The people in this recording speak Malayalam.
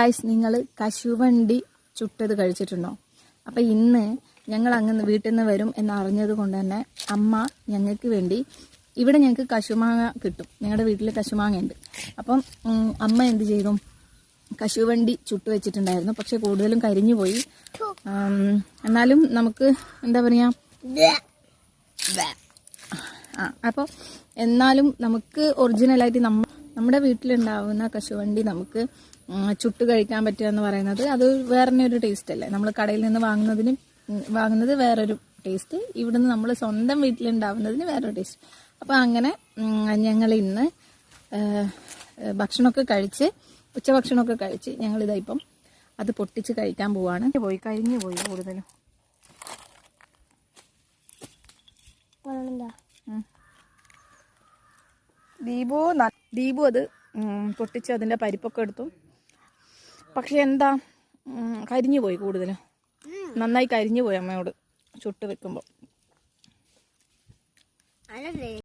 ഗായ്സ് നിങ്ങൾ കശുവണ്ടി ചുട്ടത് കഴിച്ചിട്ടുണ്ടോ? അപ്പം ഇന്ന് ഞങ്ങൾ അങ്ങ് വീട്ടിൽ നിന്ന് വരും എന്ന് അറിഞ്ഞത് കൊണ്ട് തന്നെ അമ്മ ഞങ്ങൾക്ക് വേണ്ടി ഇവിടെ ഞങ്ങൾക്ക് കശുമാങ്ങ കിട്ടും. ഞങ്ങളുടെ വീട്ടിൽ കശുമാങ്ങ ഉണ്ട് അപ്പം അമ്മ എന്ത് ചെയ്തു? കശുവണ്ടി ചുട്ട് വെച്ചിട്ടുണ്ടായിരുന്നു. പക്ഷെ കൂടുതലും കരിഞ്ഞു പോയി. എന്നാലും നമുക്ക് എന്താ പറയുക ആ അപ്പോൾ എന്നാലും നമുക്ക് ഒറിജിനലായിട്ട് നമ്മ നമ്മുടെ വീട്ടിലുണ്ടാവുന്ന കശുവണ്ടി നമുക്ക് ചുട്ടു കഴിക്കാൻ പറ്റുക എന്ന് പറയുന്നത് അത് വേറെ ഒരു ടേസ്റ്റ് അല്ലേ? നമ്മൾ കടയിൽ നിന്ന് വാങ്ങുന്നതിന് വാങ്ങുന്നത് വേറൊരു ടേസ്റ്റ് ഇവിടുന്ന് നമ്മൾ സ്വന്തം വീട്ടിലുണ്ടാവുന്നതിന് വേറൊരു ടേസ്റ്റ് അപ്പോൾ അങ്ങനെ ഞങ്ങൾ ഇന്ന് ഭക്ഷണമൊക്കെ കഴിച്ച് ഉച്ചഭക്ഷണമൊക്കെ കഴിച്ച് ഞങ്ങളിതാ ഇപ്പം അത് പൊട്ടിച്ച് കഴിക്കാൻ പോവാണ്. പോയി കഴിഞ്ഞു പോയി കൂടുതലും. ദീപു ദീപു അത് പൊട്ടിച്ച് അതിന്റെ പരിപ്പൊക്കെ എടുത്തു. പക്ഷെ എന്താ കരിഞ്ഞു പോയി കൂടുതൽ നന്നായി കരിഞ്ഞു പോയി അമ്മയോട് ചുട്ട് വെക്കുമ്പോൾ